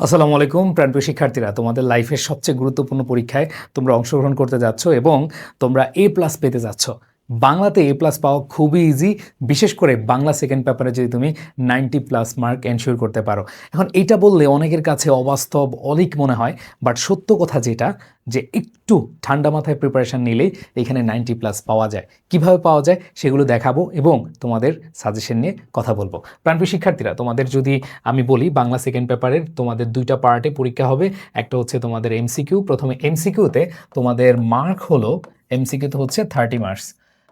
আসসালামু আলাইকুম, প্রাণপ্রিয় শিক্ষার্থীরা। তোমাদের লাইফের সবচেয়ে গুরুত্বপূর্ণ পরীক্ষায় তোমরা অংশগ্রহণ করতে যাচ্ছ এবং তোমরা এ প্লাস পেতে যাচ্ছ। বাংলাতে এ প্লাস পাওয়া খুবই ইজি বিশেষ করে বাংলা সেকেন্ড পেপারে যদি তুমি নাইনটি প্লাস মার্ক এনশিওর করতে পারো। এখন এইটা বললে অনেকের কাছে অবাস্তব, অলিক মনে হয় বাট সত্য কথা যেটা, যে একটু ঠান্ডা মাথায় প্রিপারেশন নিলেই এখানে নাইনটি প্লাস পাওয়া যায়। কীভাবে পাওয়া যায় সেগুলো দেখাবো এবং তোমাদের সাজেশন নিয়ে কথা বলব। প্রাণপ্রিয় শিক্ষার্থীরা, তোমাদের যদি আমি বলি বাংলা সেকেন্ড পেপারের তোমাদের দুইটা পার্টে পরীক্ষা হবে, একটা হচ্ছে তোমাদের এমসিকিউ প্রথমে এমসিকিউতে তোমাদের মার্ক হলো এমসিকিউতে হচ্ছে থার্টি মার্কস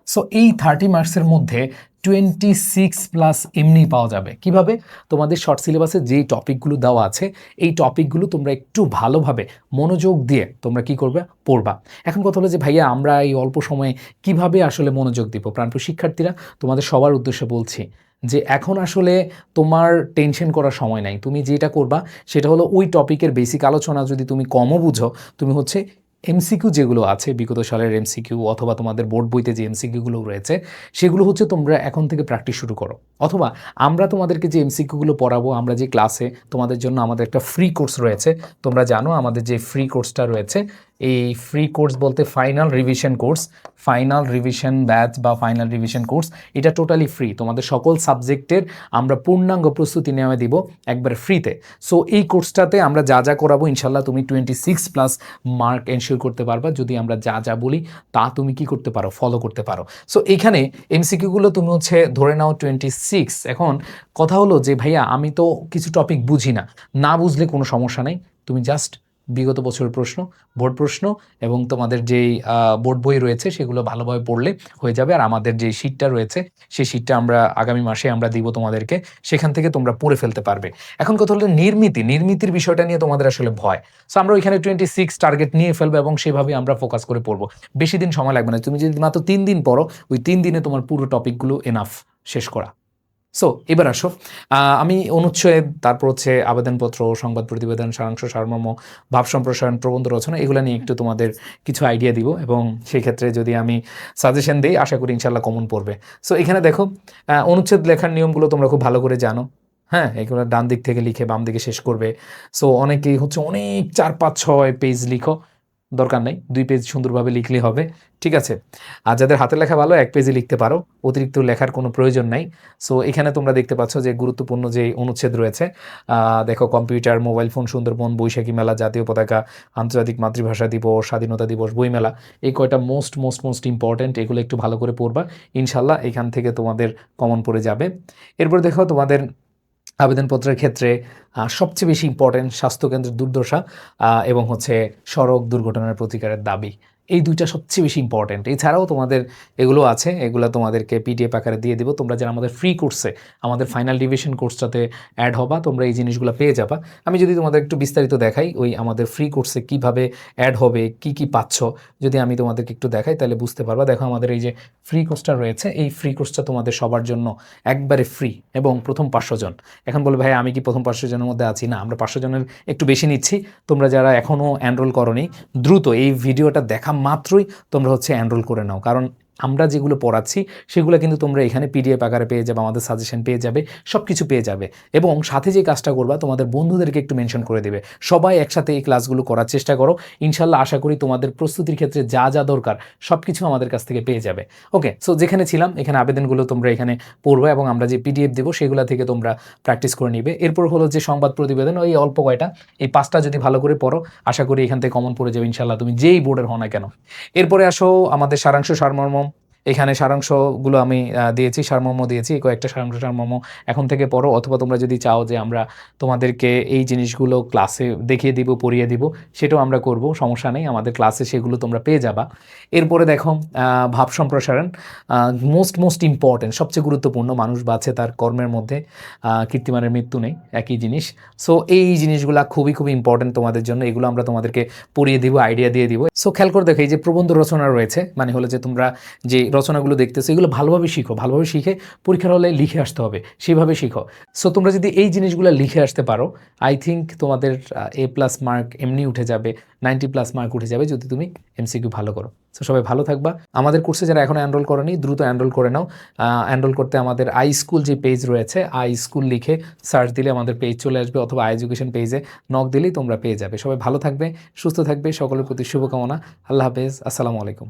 সো এই থার্টি মার্কসের মধ্যে টোয়েন্টি সিক্স প্লাস এমনি পাওয়া যাবে। কীভাবে? তোমাদের শর্ট সিলেবাসে যেই টপিকগুলো দেওয়া আছে, এই টপিকগুলো তোমরা একটু ভালোভাবে মনোযোগ দিয়ে তোমরা কি করবে? পড়বা। এখন কথা হলো যে, ভাইয়া, আমরা এই অল্প সময়ে কীভাবে আসলে মনোযোগ দিব? প্রাণপ্রিয় শিক্ষার্থীরা, তোমাদের সবার উদ্দেশ্যে বলছি যে, এখন আসলে তোমার টেনশন করার সময় নাই। তুমি যেটা করবা, সেটা হলো ওই টপিকের বেসিক আলোচনা যদি তুমি কমও বুঝো, তুমি হচ্ছে এমসিকিউ যেগুলো আছে, বিগত সালের এমসিকিউ অথবা তোমাদের বোর্ড বইতে যে এমসিকিউগুলো রয়েছে, সেগুলো হচ্ছে তোমরা এখন থেকে প্র্যাকটিস শুরু করো। অথবা আমরা তোমাদেরকে যে এমসিকিউগুলো পড়াবো, আমরা যে ক্লাসে তোমাদের জন্য আমাদের একটা ফ্রি কোর্স রয়েছে, তোমরা জানো আমাদের যে ফ্রি কোর্সটা রয়েছে এই ফ্রি কোর্স বলতে final revision course final revision batch বা ফাইনাল রিভিশন কোর্স এটা টোটালি ফ্রি তোমাদের সকল সাবজেক্টের আমরা পূর্ণাঙ্গ প্রস্তুতি নেওয়া দিব একবার ফ্রিতে সো এই কোর্সটাতে আমরা যা যা করাবো ইনশাল্লাহ তুমি twenty six plus mark ensure করতে পারবা। যদি আমরা যা যা বলি, তা তুমি কি করতে পারো ফলো করতে পারো। সো এখানে এমসিকিউগুলো তুমি হচ্ছে ধরে নাও টোয়েন্টি সিক্স এখন কথা হলো যে, ভাইয়া, আমি তো কিছু টপিক বুঝি না। না বুঝলে কোনো সমস্যা নেই। তুমি জাস্ট বিগত বছরের প্রশ্ন বোর্ড প্রশ্ন এবং তোমাদের যেই বোর্ড বই রয়েছে সেগুলো ভালোভাবে পড়লে হয়ে যাবে। আর আমাদের যে শীটটা রয়েছে সেই শীটটা আমরা আগামী মাসে আমরা দিব তোমাদেরকে। সেখান থেকে তোমরা পড়ে ফেলতে পারবে। এখন কথা হলো নির্মিতি। নির্মিতির বিষয়টা নিয়ে তোমাদের আসলে ভয়। সো আমরা ওইখানে টোয়েন্টি সিক্স টার্গেট নিয়ে ফেলব এবং সেভাবে আমরা ফোকাস করে পড়ব। বেশি দিন সময় লাগবে না। তুমি যদি মাত্র তিন দিন পড়ো, ওই তিন দিনে তোমার পুরো টপিকগুলো এনাফ শেষ করা। সো এবার আসো। আমি অনুচ্ছেদ, তারপর হচ্ছে আবেদনপত্র, সংবাদ প্রতিবেদন, সারাংশ, সারমর্ম, ভাব সম্প্রসারণ, প্রবন্ধ রচনা, এগুলো নিয়ে একটু তোমাদের কিছু আইডিয়া দিব এবং সেই ক্ষেত্রে যদি আমি সাজেশন দিই, আশা করি ইনশাল্লাহ কমন পড়বে। সো এখানে দেখো অনুচ্ছেদ লেখার নিয়মগুলো তোমরা খুব ভালো করে জানো। হ্যাঁ এগুলো ডান দিক থেকে লিখে বাম দিকে শেষ করবে। সো অনেকেই হচ্ছে অনেক চার, পাঁচ, ছয় পেজ লিখো। দরকার নেই, দুই পেজ সুন্দরভাবে লিখলে হবে, ঠিক আছে? আর যাদের হাতে লেখা ভালো, এক পেজে লিখতে পারো, অতিরিক্ত লেখার কোনো প্রয়োজন নাই। সো এখানে তোমরা দেখতে পাচ্ছ যে গুরুত্বপূর্ণ যে অনুচ্ছেদ রয়েছে দেখো computer, mobile phone, Sundarban, Baishakhi মেলা, জাতীয় পতাকা, আন্তর্জাতিক মাতৃভাষা দিবস, স্বাধীনতা দিবস বইমেলা এই কয়টা মোস্ট মোস্ট মোস্ট ইম্পর্ট্যান্ট এগুলো একটু ভালো করে পড়বা। ইনশাল্লাহ এখান থেকে তোমাদের কমন পড়ে যাবে। এরপর দেখো তোমাদের আবেদনপত্রের ক্ষেত্রে সবচেয়ে বেশি ইম্পর্টেন্ট স্বাস্থ্যকেন্দ্রের দুর্দশা এবং হচ্ছে সড়ক দুর্ঘটনার প্রতিকারের দাবি। এই দুইটা সবচেয়ে বেশি ইম্পর্টেন্ট এছাড়াও তোমাদের এগুলো আছে, এগুলো তোমাদেরকে পিডিএফ আকারে দিয়ে দেবো। তোমরা যারা আমাদের ফ্রি কোর্সে আমাদের ফাইনাল ডিভিশন কোর্সটাতে অ্যাড হবা, তোমরা এই জিনিসগুলো পেয়ে যাবা। আমি যদি তোমাদের একটু বিস্তারিত দেখাই, ওই আমাদের ফ্রি কোর্সে কীভাবে অ্যাড হবে, কি কি পাচ্ছ, যদি আমি তোমাদেরকে একটু দেখাই, তাহলে বুঝতে পারবা। দেখো আমাদের এই যে ফ্রি কোর্সটা রয়েছে, এই ফ্রি কোর্সটা তোমাদের সবার জন্য একবারে ফ্রি এবং প্রথম পাঁচশো জন। এখন বলে ভাই আমি কি প্রথম পাঁচশো জনের মধ্যে আছি? না, আমরা পাঁচশো জনের একটু বেশি নিচ্ছি। তোমরা যারা এখনও এনরোল করনি, দ্রুত এই ভিডিওটা দেখা মাত্রই তোমরা হচ্ছে এনরোল করে নাও। কারণ আমরা যেগুলো পড়াচ্ছি, সেগুলো কিন্তু তোমরা এখানে পিডিএফ আকারে পেয়ে যাবে, আমাদের সাজেশন পেয়ে যাবে সব কিছু পেয়ে যাবে। এবং সাথে যে কাজটা করবা, তোমাদের বন্ধুদেরকে একটু মেনশন করে দেবে। সবাই একসাথে এই ক্লাসগুলো করার চেষ্টা করো। ইনশাল্লাহ আশা করি তোমাদের প্রস্তুতির ক্ষেত্রে যা যা দরকার সব কিছু আমাদের কাছ থেকে পেয়ে যাবে। ওকে সো যেখানে ছিলাম, এখানে আবেদনগুলো তোমরা এখানে পড়বে এবং আমরা যে পিডিএফ দেবো, সেগুলো থেকে তোমরা প্র্যাকটিস করে নিবে। এরপর হলো যে সংবাদ প্রতিবেদন, ওই অল্প কয়টা, এই পাঁচটা যদি ভালো করে পড়ো, আশা করি এখান থেকে কমন পড়ে যাবে ইনশাল্লাহ তুমি যেই বোর্ডের হও না কেন। এরপরে আসো আমাদের সারাংশ সারমর্ম এখানে সারাংশগুলো আমি দিয়েছি, সারমর্ম দিয়েছি, কয়েকটা সারাংশ সারমর্ম এখন থেকে পড়ো, অথবা তোমরা যদি চাও যে আমরা তোমাদেরকে এই জিনিসগুলো ক্লাসে দেখিয়ে দিব, পড়িয়ে দিব, সেটাও আমরা করব, সমস্যা নেই, আমাদের ক্লাসে সেগুলো তোমরা পেয়ে যাবা। এরপরে দেখো ভাব সম্প্রসারণ মোস্ট মোস্ট ইম্পর্টেন্ট সবচেয়ে গুরুত্বপূর্ণ, মানুষ বাঁচে তার কর্মের মধ্যে কীর্তিমানের মৃত্যু নেই, একই জিনিস। সো এই জিনিসগুলো খুবই খুবই ইম্পর্টেন্ট তোমাদের জন্য, এগুলো আমরা তোমাদেরকে পড়িয়ে দিব আইডিয়া দিয়ে দিব। সো খেয়াল করে দেখো, এই যে প্রবন্ধ রচনা রয়েছে মানে হলো যে তোমরা যে রচনাগুলো দেখতেছো, এগুলো ভালোভাবে শিখো, ভালোভাবে শিখে পরীক্ষার হলে লিখে আসতে হবে, সেভাবে শিখো। সো তোমরা যদি এই জিনিসগুলো লিখে আসতে পারো আই থিঙ্ক তোমাদের এ প্লাস মার্ক এমনি উঠে যাবে নাইনটি প্লাস মার্ক উঠে যাবে যদি তুমি এমসিকিউ ভালো করো। সো সবাই ভালো থাকবা। আমাদের কোর্সে যারা এখনও এনরোল করেনি, দ্রুত এনরোল করে নাও। এনরোল করতে আমাদের আই স্কুল যে পেজ রয়েছে আই স্কুল লিখে সার্চ দিলে আমাদের পেজ চলে আসবে অথবা আই এডুকেশন পেজে নক দিলেই তোমরা পেয়ে যাবে। সবাই ভালো থাকবে, সুস্থ থাকবে, সকলের প্রতি শুভকামনা। আল্লাহ হাফেজ, আসসালামু আলাইকুম।